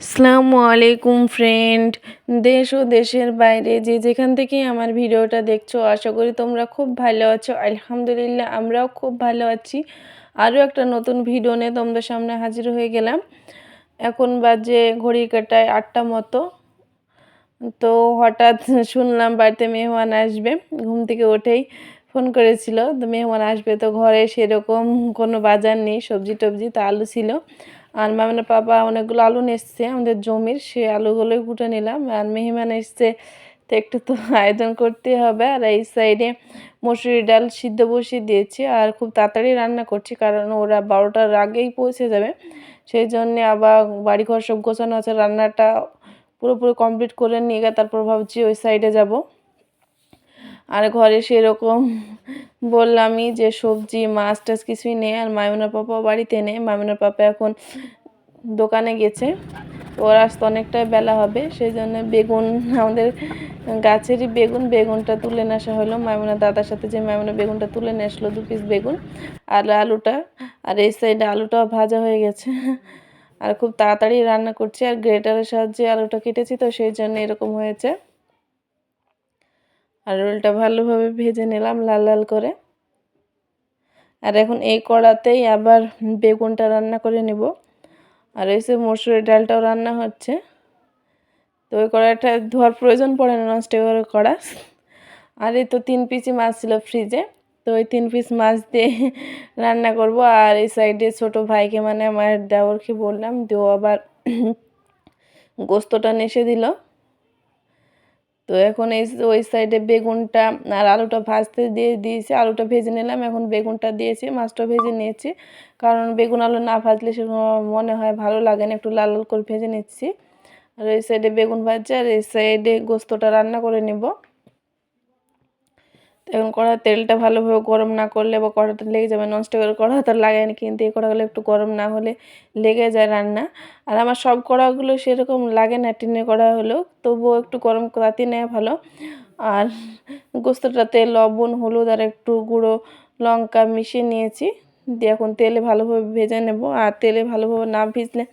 আসসালামু আলাইকুম ফ্রেন্ড দেশ ও দেশের বাইরে যে যেখান থেকে আমার ভিডিওটা দেখছ, আশা করি তোমরা খুব ভালো আছো। আলহামদুলিল্লাহ, আমরাও খুব ভালো আছি। আরও একটা নতুন ভিডিও নিয়ে তোমাদের সামনে হাজির হয়ে গেলাম। এখন বাজে ঘড়ি কাটায় আটটা মতো। তো হঠাৎ শুনলাম বাড়িতে মেহমান আসবে। ঘুম থেকে উঠেই ফোন করেছিল, তো মেহমান আসবে, তো ঘরে সেরকম কোনো বাজার নেই, সবজি টবজি তো আলু ছিল। আর মামানের পাপা অনেকগুলো আলু এসছে, আমাদের জমির, সে আলুগুলোই কুটে নিলাম। আর মেহমান এসছে, তো একটু তো আয়োজন করতে হবে। আর এই সাইডে মসুরি ডাল সিদ্ধ বসিয়ে দিয়েছি, আর খুব তাড়াতাড়ি রান্না করছি, কারণ ওরা বারোটার আগেই পৌঁছে যাবে। সেই জন্যে আবার বাড়িঘর সব গোছানো আছে, রান্নাটা পুরোপুরি কমপ্লিট করে নিয়ে তারপর ভাবছি ওই সাইডে যাব। আর ঘরে সেরকম বললামই যে সবজি, মাছ টাছ কিছুই নেই আর মায়ুনার পাপাও বাড়িতে নেই। মায়ুনার পাপা এখন দোকানে গেছে। ওর আসতে অনেকটাই বেলা হবে সেই জন্য বেগুন, আমাদের গাছেরই বেগুন, বেগুনটা তুলে নিয়ে আসা হলো। মায়মুনা দাদার সাথে যে মায়মুনা বেগুনটা তুলে নিয়ে আসলো, দু পিস বেগুন আর আলুটা। আর এই সাইডে আলুটাও ভাজা হয়ে গেছে। আর খুব তাড়াতাড়ি রান্না করছি। আর গ্রেটারের সাহায্যে আলুটা কেটেছি তো, সেই জন্য এরকম হয়েছে। আর রোলটা ভালোভাবে ভেজে নিলাম লাল লাল করে। আর এখন এই কড়াতেই আবার বেগুনটা রান্না করে নেব। আর এসে মসুরের ডালটাও রান্না হচ্ছে। তো ওই কড়াটা ধোয়ার প্রয়োজন পড়ে না করে কড়া। আর এই তো তিন পিসি মাছ ছিল ফ্রিজে, তো ওই তিন পিস মাছ দিয়ে রান্না করব। আর এই সাইডে ছোট ভাইকে মানে আমার দেওরকে বললাম, দেও আবার গোস্তটা নেসে দিল। তো এখন এই ওই সাইডে বেগুনটা আর আলুটা ভাজতে দিয়ে দিয়েছি, আলুটা ভেজে নিলাম। এখন বেগুনটা দিয়েছি, মাছটা ভেজে নিয়েছি। কারণ বেগুন আলু না ভাজলে সে মনে হয় ভালো লাগে না, একটু লাল লাল করে ভেজে নিচ্ছি। আর এই সাইডে বেগুন ভাজছে, আর এই সাইডে গোস্তটা রান্না করে নেব। এখন কড়া তেলটা ভালোভাবে গরম না করলে বা কড়াটা লেগে যাবে ননস্টিকের কড়া তো লাগে না, কিন্তু এই কড়াগুলো একটু গরম না হলে লেগে যায় রান্না। আর আমার সব কড়াগুলো সেরকম লাগে না টিনে কড়া হলেও, তবুও একটু গরম তাতে নেওয়া ভালো। আর গোস্তটাতে লবণ, হলুদ আর একটু গুঁড়ো লঙ্কা মিশিয়ে নিয়েছি। দিয়ে এখন তেলে ভালোভাবে ভেজে নেব। আর তেলে ভালোভাবে না ভিজলে,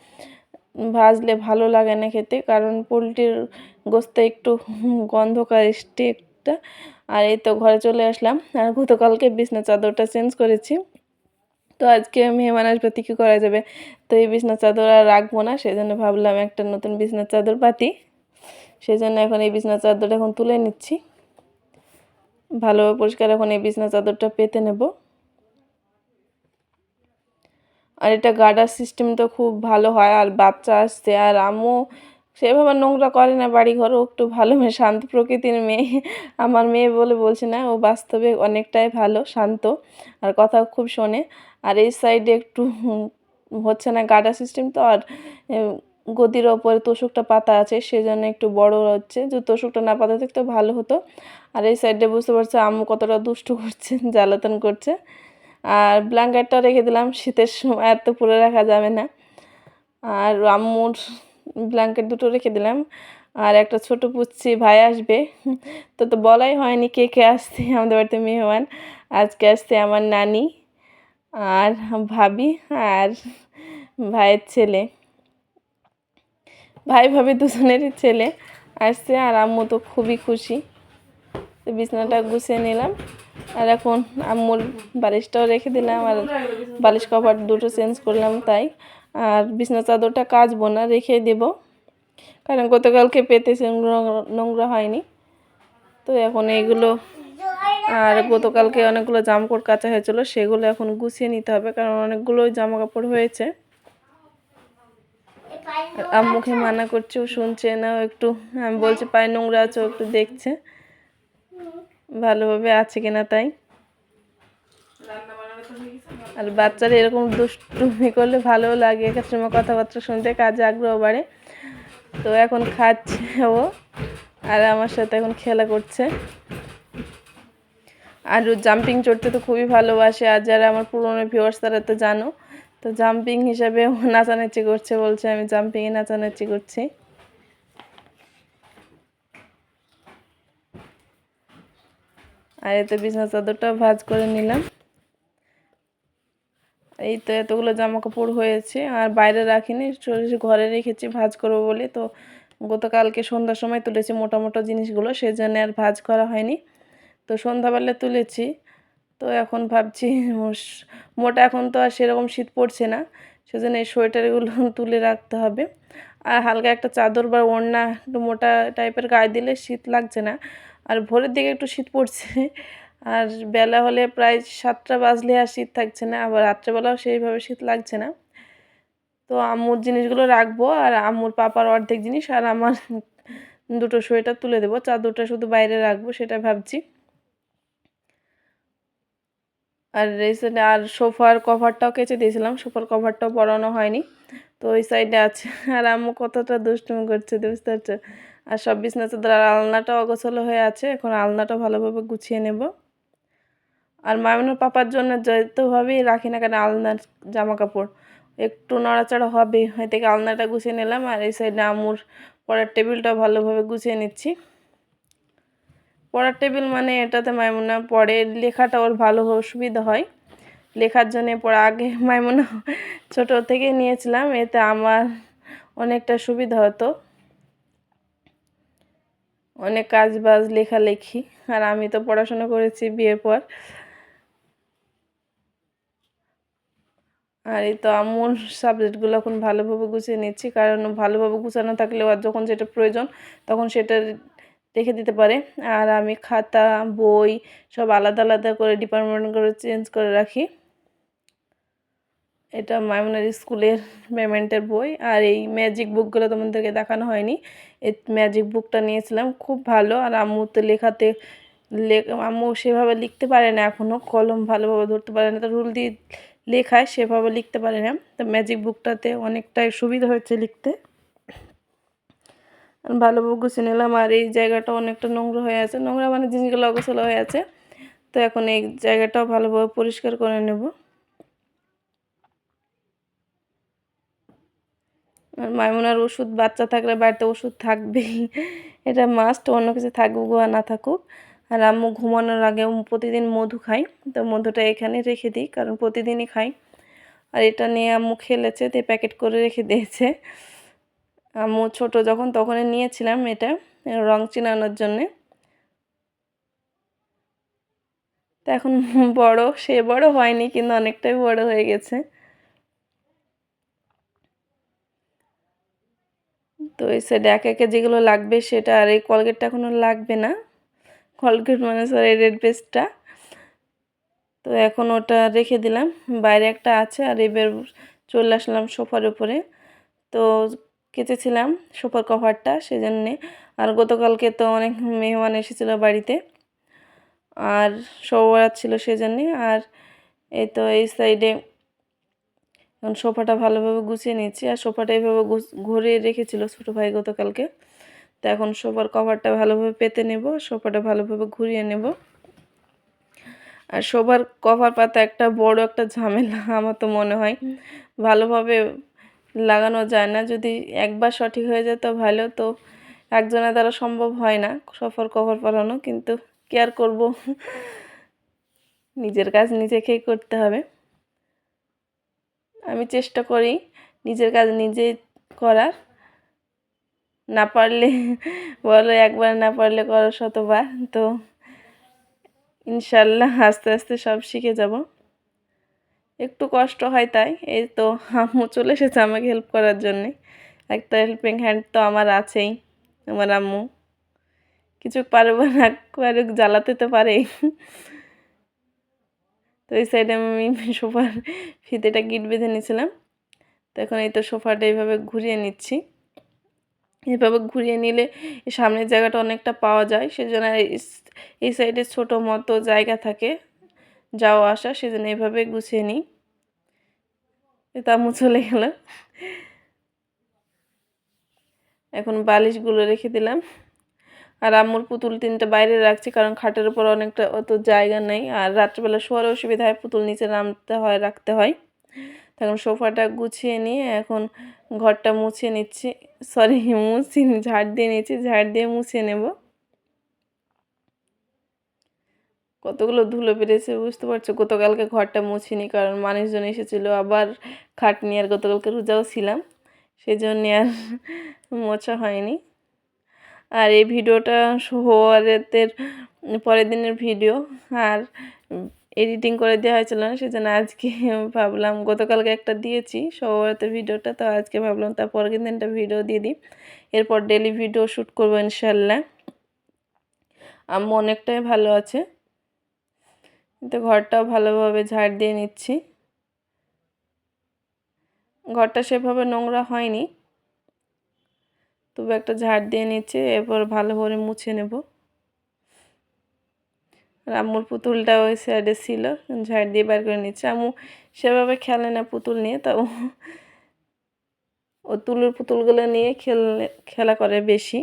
ভাজলে ভালো লাগে না খেতে, কারণ পোলট্রির গোস্তে একটু গন্ধকার স্টেকটা আর এই তো ঘরে চলে আসলাম। আর গতকালকে বিছনা চাদরটা চেঞ্জ করেছি। তো আজকে মেহমান আসবে, তো কী করা যাবে? তো এই বিছনা চাদর আর রাখব না সেই জন্য ভাবলাম একটা নতুন বিছনার চাদর পাতি সেই জন্য এখন এই বিছনা চাদরটা এখন তুলে নিচ্ছি। ভালোভাবে পরিষ্কার এখন এই বিছনা চাদরটা পেতে নেব। আর এটা গার্ডার সিস্টেম তো খুব ভালো হয়, আর বাচ্চা আসছে, আর আমিও সেভাবে নোংরা করে না বাড়ি ঘরও একটু ভালো মেয়ে, শান্ত প্রকৃতির মেয়ে। আমার মেয়ে বলে বলছে না, ও বাস্তবে অনেকটাই ভালো, শান্ত, আর কথা খুব শোনে। আর এই সাইডে একটু হচ্ছে না গাডা সিস্টেম তো, আর গদির ওপরে তোষকটা পাতা আছে, সেজন্য একটু বড় হচ্ছে। যে তোষকটা না পাতা থাকতে ভালো হতো। আর এই সাইডে বুঝতে পারছে, আম্মু কতটা দুষ্টু করছে, জ্বালাতন করছে। আর ব্ল্যাঙ্কেটটা রেখে দিলাম, শীতের সময় এত পুরে রাখা যাবে না। আর আম্মুর ব্ল্যাঙ্কেট দুটো রেখে দিলাম। আর একটা ছোট পুচ্ছি ভাই আসবে। তো তো বলাই হয়নি কে কে আসছে, আমাদের বাড়িতে মেহমান। আজকে আসছে আমার নানি আর ভাবি আর ভাইয়ের ছেলে। ভাই, ভাবি দুজনেরই ছেলে আসছে আর আম্মু তো খুবই খুশি। তো বিছনাটা গুছিয়ে নিলাম। আর এখন আম্মুর বালিশটাও রেখে দিলাম আর বালিশ কভার দুটো চেঞ্জ করলাম তাই। আর বিছনা চাদরটা কাচবো না, রেখে দেব। কারণ গতকালকে পেতেছে নোংরা হয়নি। তো এখন এইগুলো, আর গতকালকে অনেকগুলো জামাকাপড় কাচা হয়েছিল, সেগুলো এখন গুছিয়ে নিতে হবে, কারণ অনেকগুলো জামা কাপড় হয়েছে আম্মুকে মানা করছে, ও শুনছে না একটু, আমি বলছি, পায়ে নোংরা আছে একটু দেখছে। ভালোভাবে আছে কিনা তাই। আর বাচ্চারা এরকম দুষ্টুমি করলে ভালোও লাগে, এক সময় কথাবার্তা শুনতে কাজে আগ্রহ বাড়ে। তো এখন খাচ্ছে ও, আর আমার সাথে এখন খেলা করছে। আর ও জাম্পিং চড়তে তো খুবই ভালোবাসে, আর যারা আমার পুরনো ভিউয়ার্স তারা তো জানো। তো জাম্পিং হিসাবে ও নাচানাচি করছে বলছে, আমি জাম্পিংয়ে নাচানাচি করছি। আর এতে বিছনা চাদরটাও ভাজ করে নিলাম। এই তো এতগুলো জামা কাপড় হয়েছে, আর বাইরে রাখিনি ঘরে রেখেছি, ভাজ করব বলে তো গতকালকে সন্ধ্যার সময় তুলেছি মোটা মোটা জিনিসগুলো, সেজন্য আর ভাজ করা হয়নি। তো সন্ধ্যাবেলা তুলেছি, তো এখন ভাবছি মোটা এখন তো আর সেরকম শীত পড়ছে না, সেজন্য এই সোয়েটারগুলো তুলে রাখতে হবে। আর হালকা একটা চাদর বা ওড়না একটু মোটা টাইপের গায়ে দিলে শীত লাগছে না, আর ভোরের দিকে একটু শীত পড়ছে আর বেলা হলে প্রায় সাতটা বাজলে আর শীত থাকছে না, আবার রাত্রেবেলাও সেইভাবে শীত লাগছে না। তো আম্মুর জিনিসগুলো রাখব আর আম্মুর পাপার অর্ধেক জিনিস আর আমার দুটো সোয়েটার তুলে দেবো। চাদরটা শুধু বাইরে রাখব সেটা ভাবছি। আর সাইডে আর সোফার কভারটাও কেচে দিয়েছিলাম, সোফার কভারটাও পরানো হয়নি। তো ওই সাইডে আছে। আর আম্মু কতটা দুষ্টুমি করছে, বুঝতে পারছ? আর সব বিছনা চাদর আর আলনাটাও অগোছলো হয়ে আছে, এখন আলনাটা ভালোভাবে গুছিয়ে নেব। আর পাপার জন্য যতভাবেই রাখি না কেন আলনার জামা কাপড় একটু নড়াচড়া হবে হয়ে থেকে আলনাটা গুছিয়ে নিলাম? আর এই সাইডে আমুর পড়ার টেবিলটা ভালোভাবে গুছিয়ে নিচ্ছি। পড়ার টেবিল মানে এটাতে মাইমুনা পড়ে, লেখাটা ওর ভালো সুবিধা হয়। লেখার জন্যে পড়া আগে মাইমুনা ছোট থেকে নিয়েছিলাম, এতে আমার অনেকটা সুবিধা হতো। অনেক কাজ বাজ, লেখালেখি। আর আমি তো পড়াশোনা করেছি বিয়ের পর। আর এই তো আম্মুর সাবজেক্টগুলো এখন ভালোভাবে গুছিয়ে নিচ্ছি, কারণ ভালোভাবে গুছানো থাকলে আর যখন যেটা প্রয়োজন তখন সেটা রেখে দিতে পারে। আর আমি খাতা, বই সব আলাদা আলাদা করে ডিপার্টমেন্ট করে চেঞ্জ করে রাখি। এটা মাইমনের স্কুলের পেমেন্টের বই। আর এই ম্যাজিক বুকগুলো তোমাদেরকে দেখানো হয়নি এই ম্যাজিক বুকটা নিয়েছিলাম, খুব ভালো। আর আম্মু তো লেখাতে আম্মু সেভাবে লিখতে পারে না এখনও কলম ভালোভাবে ধরতে পারে না। তো রুল দিয়ে লেখায় সেভাবে লিখতে পারে না। তো ম্যাজিক বুকটাতে অনেকটাই সুবিধা হয়েছে লিখতে। ভালোভাবে গুছিয়ে নিলাম। আর এই জায়গাটা অনেকটা নোংরা হয়ে আছে। নোংরা মানে জিনিসগুলো অগোছালো হয়ে আছে। তো এখন এই জায়গাটাও ভালোভাবে পরিষ্কার করে নেব। আর মাইমুনার ওষুধ, বাচ্চা থাকলে বাড়িতে ওষুধ থাকবেই। এটা মাস্ট অন্য কিছু থাকুক বা না থাকুক। আর আম্মু ঘুমানোর আগে প্রতিদিন মধু খাই তো মধুটা এখানে রেখে দিই, কারণ প্রতিদিনই খাই। আর এটা নিয়ে আম্মু খেলেছে তো প্যাকেট করে রেখে দিয়েছে। আম্মু ছোট যখন তখনই নিয়েছিলাম এটা, রং চিনানোর জন্যে। তো এখন বড়, সে বড় হয়নি, কিন্তু অনেকটাই বড় হয়ে গেছে। তো এই সাইডে একে একে যেগুলো লাগবে সেটা, আর এই কলগেটটা এখনও লাগবে না। কলগেট মানে স্যার এই রেড পেস্টটা তো এখন ওটা রেখে দিলাম। বাইরে একটা আছে আর এবার চলে আসলাম সোফার উপরে। তো কেচেছিলাম সোফার কভারটা সেজন্যে। আর গতকালকে তো অনেক মেহমান এসেছিল বাড়িতে। আর সবরাত ছিল সেজন্যে। আর এই তো এই সাইডে সোফাটা ভালোভাবে গুছিয়ে নিচ্ছি আর সোফাটা এইভাবে ঘুরিয়ে রেখেছিল ছোটো ভাই গতকালকে। তো এখন সোফার কভারটা ভালোভাবে পেতে নেব সোফাটা ভালোভাবে ঘুরিয়ে নেব। আর সোফার কভার পাতা একটা বড় একটা ঝামেলা আমার তো মনে হয়। ভালোভাবে লাগানো যায় না যদি একবার সঠিক হয়ে যেত ভালো তো একজনের দ্বারা সম্ভব হয় না সফর কভার পরানো কিন্তু কেয়ার করব? নিজের কাজ নিজেকেই করতে হবে। আমি চেষ্টা করি নিজের কাজ নিজে করার। না পারলে, বলো একবার না পারলে করো শতবার। তো ইনশাল্লাহ আস্তে আস্তে সব শিখে যাব। একটু কষ্ট হয় তাই, এই তো আম্মু চলে এসেছে আমাকে হেল্প করার জন্যে। একটা হেল্পিং হ্যান্ড তো আমার আছেই, আমার আম্মু। কিছু পারব না পারুক জ্বালাতে তো পারে। তো এই সাইডে আমি সোফার ফিতেটা গিট বেঁধে নিয়েছিলাম। তো এখন এই তো সোফাটা এইভাবে ঘুরিয়ে নিচ্ছি। এভাবে ঘুরিয়ে নিলে সামনের জায়গাটা অনেকটা পাওয়া যায়। সেজন্য এই সাইডে ছোট মতো জায়গা থাকে যাওয়া আসা, সেজন্য এভাবে গুছিয়ে নিই। তামু চলে গেল। এখন বালিশগুলো রেখে দিলাম। আর আম্মুর পুতুল তিনটা বাইরে রাখছি, কারণ খাটের উপর অনেকটা অত জায়গা নেই। আর রাত্রেবেলা শোয়ার অসুবিধা হয়, পুতুল নিচে নামতে হয়, রাখতে হয়। তখন সোফাটা গুছিয়ে নিয়ে এখন ঘরটা মুছে নিচ্ছি। সরি মুছি, ঝাড় দিয়ে নিচ্ছি ঝাড় দিয়ে মুছিয়ে নেব। কতগুলো ধুলো বেড়েছে বুঝতে পারছ? গতকালকে ঘরটা মুছিনি কারণ মানুষজন এসেছিল, আবার খাট নিয়ে আর গতকালকে রোজাও ছিলাম। সেই জন্যে আর মোছা হয়নি। আর এই ভিডিওটা শোয়ারেতের পরের দিনের ভিডিও। আর এডিটিং করে দেওয়া হয়েছিল না, সেজন্য আজকে ভাবলাম গতকালকে একটা দিয়েছি সবারতে ভিডিওটা, তো আজকে ভাবলাম তার পরের দিনটা ভিডিও দিয়ে দিই। এরপর ডেলি ভিডিও শ্যুট করব ইনশাল্লাহ আম্মু অনেকটাই ভালো আছে। তো ঘরটাও ভালোভাবে ঝাড় দিয়ে নিচ্ছি। ঘরটা সেভাবে নোংরা হয়নি। তবু একটা ঝাড় দিয়ে নিচ্ছে, এরপর ভালো করে মুছে নেব। আম্মুর পুতুলটা ওই সাইডে ছিল। ঝাড় দিয়ে বার করে নিচ্ছে। আম্মু সেভাবে খেলে না পুতুল নিয়ে, তা ও তুলুর পুতুলগুলো নিয়ে খেলে খেলা করে বেশি।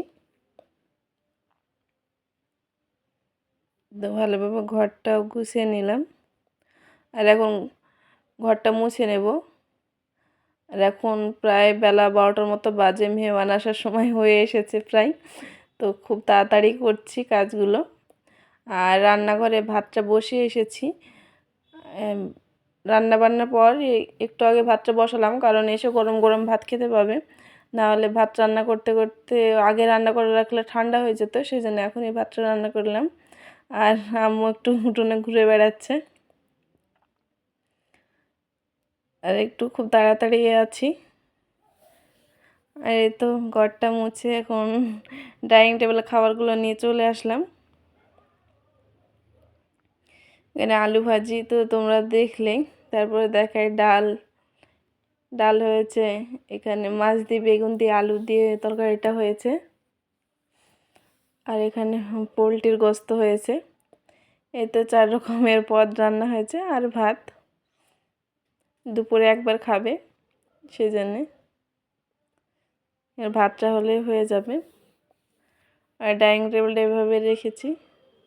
তো ভালোভাবে ঘরটাও গুছিয়ে নিলাম। আর এখন ঘরটা মুছে নেব। আর এখন প্রায় বেলা বারোটার মতো বাজে, মেহমান আসার সময় হয়ে এসেছে প্রায়। তো খুব তাড়াতাড়ি করছি কাজগুলো। আর রান্নাঘরে ভাতটা বসিয়ে এসেছি। রান্না বান্নার পর একটু আগে ভাতটা বসালাম, কারণ এসে গরম গরম ভাত খেতে পাবে। নাহলে ভাত রান্না করতে করতে আগে রান্না করে রাখলে ঠান্ডা হয়ে যেত সেই জন্য এখন এই ভাতটা রান্না করলাম। আর আম্মু একটু উঠোনে ঘুরে বেড়াচ্ছে। আর একটু খুব তাড়াতাড়ি আছি। আর এই তো ঘরটা মুছে এখন ডাইনিং টেবিলে খাবারগুলো নিয়ে চলে আসলাম। এখানে আলু ভাজি তো তোমরা দেখলেই তারপরে দেখায় ডাল। ডাল হয়েছে। এখানে মাছ দিয়ে, বেগুন দিয়ে, আলু দিয়ে তরকারিটা হয়েছে। আর এখানে পোলট্রির গোস্ত হয়েছে। এতে চার রকমের পদ রান্না হয়েছে আর ভাত। দুপুরে একবার খাবে সেই জন্যে ভাতটা হলে হয়ে যাবে। আর ডাইনিং টেবিলটা এভাবে রেখেছি।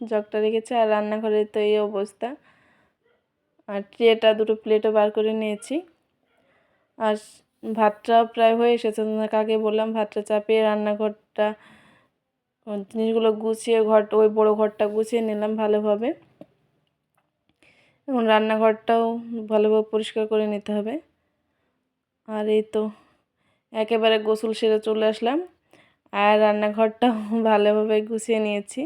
জগটা রেখেছি আর রান্নাঘরের তো এই অবস্থা। আর ট্রেটা দুটো প্লেটও বার করে নিয়েছি। আর ভাতটাও প্রায় হয়ে এসেছে। কাকে বললাম, ভাতটা চাপিয়ে রান্নাঘরটা জিনিসগুলো গুছিয়ে ঘর, ওই বড় ঘরটা গুছিয়ে নিলাম ভালোভাবে। এখন রান্নাঘরটাও ভালোভাবে পরিষ্কার করে নিতে হবে। আর এই তো একেবারে গোসল সেরে চলে আসলাম। আর রান্নাঘরটাও ভালোভাবে গুছিয়ে নিয়েছি।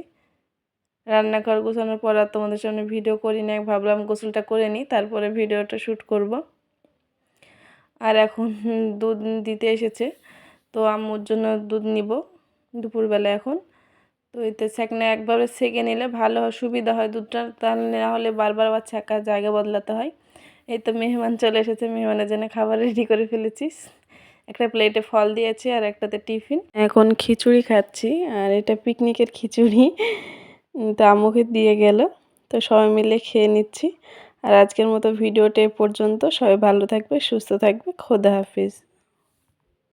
রান্নাঘর গোছানোর পর আর তোমাদের সামনে ভিডিও করি না ভাবলাম গোসলটা করে নিই, তারপরে ভিডিওটা শ্যুট করব। আর এখন দুধ দিতে এসেছে, তো আম্মুর জন্য দুধ নিব দুপুরবেলা এখন। তো এতে সেখানে একবারে সেকে নিলে ভালো হয়, সুবিধা হয় দুধটা তাহলে না হলে বারবার আবার ছাকা জায়গা বদলাতে হয়। এই তো মেহমান চলে এসেছে, মেহমানের জন্য খাবার রেডি করে ফেলেছিস একটা প্লেটে ফল দিয়েছি আর একটাতে টিফিন। এখন খিচুড়ি খাচ্ছি, আর এটা পিকনিকের খিচুড়ি। তো আম্মুকে দিয়ে গেল। তো সবাই মিলে খেয়ে নিচ্ছি। আর আজকের মতো ভিডিওটা এ পর্যন্ত। সবাই ভালো থাকবে, সুস্থ থাকবে। খোদা হাফিজ।